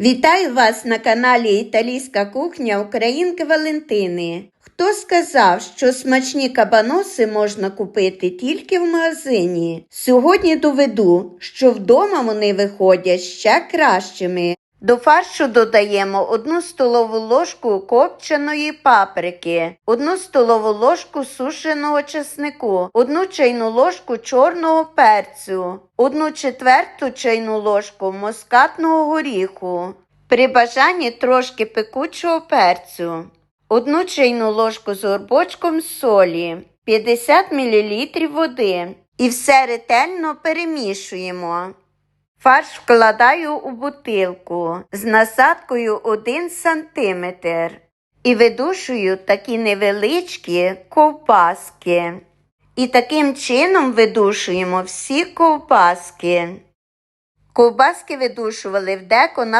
Вітаю вас на каналі Італійська кухня Українки Валентини. Хто сказав, що смачні кабаноси можна купити тільки в магазині? Сьогодні доведу, що вдома вони виходять ще кращими. До фаршу додаємо 1 столову ложку копченої паприки, 1 столову ложку сушеного чеснику, 1 чайну ложку чорного перцю, 1 четверту чайну ложку мускатного горіху, при бажанні трошки пекучого перцю, 1 чайну ложку з горбочком солі, 50 мл води і все ретельно перемішуємо. Фарш вкладаю у бутилку з насадкою 1 см і видушую такі невеличкі ковпаски. І таким чином видушуємо всі ковпаски. Ковбаски видушували в деко на